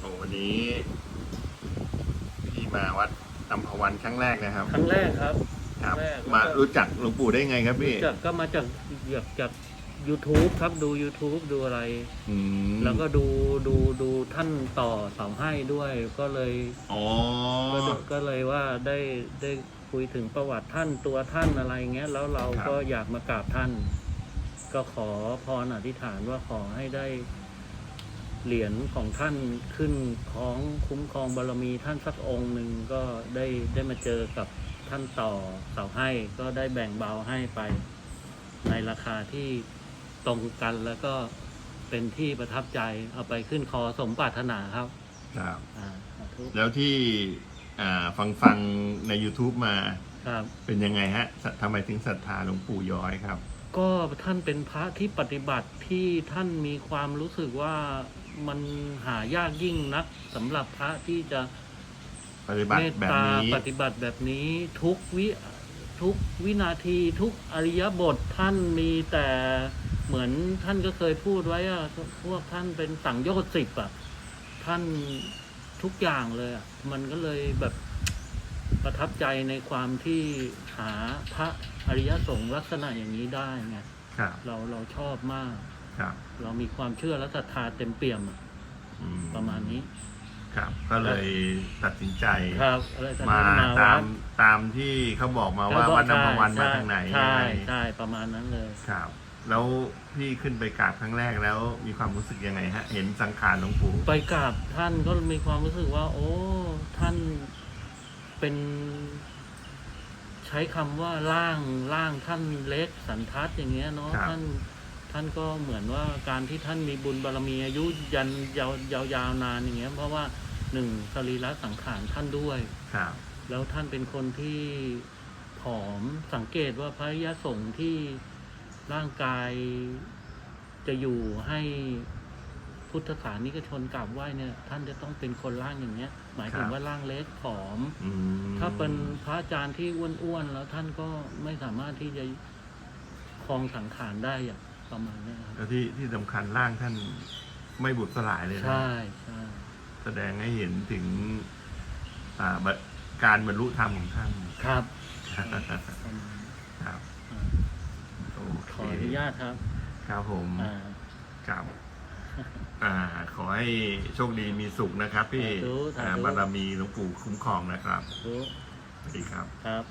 โอ้วันนี้ พี่มาวัดอัมพวันครั้งแรกนะครับ ครั้งแรกครับครับแรกแล้วก็ มารู้จักหลวงปู่ได้ไงครับพี่จากก็มาจากจากจาก YouTube ครับดู YouTube ดูอะไร อืมแล้วก็ดูดูดูท่านต่อเสาให้ด้วยก็เลยอ๋อก็เลยก็เลยว่าได้ได้คุยถึงประวัติท่านตัวท่านอะไรเงี้ยแล้วเราก็อยากมากราบท่าน ก็ขอพรอธิษฐานว่าขอให้ได้ เหรียญของท่านขึ้นของคุ้มครองบารมีท่านสักองค์หนึ่งก็ได้ได้มาเจอกับท่านต่อเสาให้ก็ได้แบ่งเบาให้ไป ในราคาที่ตรงกันแล้วก็เป็นที่ประทับใจเอาไปขึ้นคอสมปรารถนาครับครับอ่าสาธุแล้วที่อ่าฟังฟังใน YouTube มาครับ เป็นยังไงฮะสทำไมถึงศรัทธาหลวงปู่ย้อยครับ ก็ท่านเป็นพระที่ปฏิบัติที่ท่านมีความรู้สึกว่ามันหายากยิ่งนักสำหรับพระที่จะปฏิบัติเมตแบบตานี้ปฏิบัติแบบนี้ทุกวิทุกวินาทีทุกอริยบทท่านมีแต่เหมือนท่านก็เคยพูดไว้อะพวกท่านเป็นสังโยชน์สิบอะท่านทุกอย่างเลยอะมันก็เลยแบบประทับใจในความที่หาพระอริยสงฆ์ลักษณะอย่างนี้ได้ไงครับเราเราชอบมาก ครับเรามีความเชื่อและศรัทธาเต็มเปี่ยมอะอืประมาณนี้ ครับ ก็เลยตัดสินใจ ครับอะไรตอนมานี้มาตาวัมดตามที่เขาบอกมาว่าวัดน้ำพวันมาทางไหนใช่ยังไงใช่ประมาณนั้นเลย ครับ แล้วพี่ขึ้นไปกราบครั้งแรกแล้วมีความรู้สึกยังไงฮะ เห็นสังขารหลวงปู่ไปกราบท่านก็มีความรู้สึกว่า โอ้ ท่านเป็น ใช้คำว่าร่างร่างท่านเล็กสันทัดอย่างเงี้ยเนาะครับ ท่านท่านก็เหมือนว่าการที่ท่านมีบุญบารมีอายุยันยาวยาวยาวนานอย่างเงี้ยเพราะว่าหนึ่งสรีระสังขารท่านด้วย ครับ แล้วท่านเป็นคนที่ผอมสังเกตว่าพระอริยสงฆ์ที่ร่างกายจะอยู่ให้ พุทธศาสนิกชนกราบไหว้เนี่ย ท่านจะต้องเป็นคนร่างอย่างเงี้ย หมายถึงว่าร่างเล็กผอม อืมถ้าเป็นพระอาจารย์ที่อ้วนๆแล้วท่านก็ไม่สามารถที่จะครองสังขารได้อย่างประมาณเนี้ยครับแล้วที่ที่สำคัญร่างท่านไม่บุบสลายเลยนะ ใช่ใช่แสดงให้เห็นถึงอ่าบะการบรรลุธรรมของท่านครับครับประมาณครับอ่าโอเคขออนุญาตครับครับผมอ่า ครับ อ่าขอให้โชคดีมีสุขนะครับพี่สาธุสาธุ อ่าบารมีหลวงปู่คุ้มครองนะครับ รู้สวัสดีครับ ครับ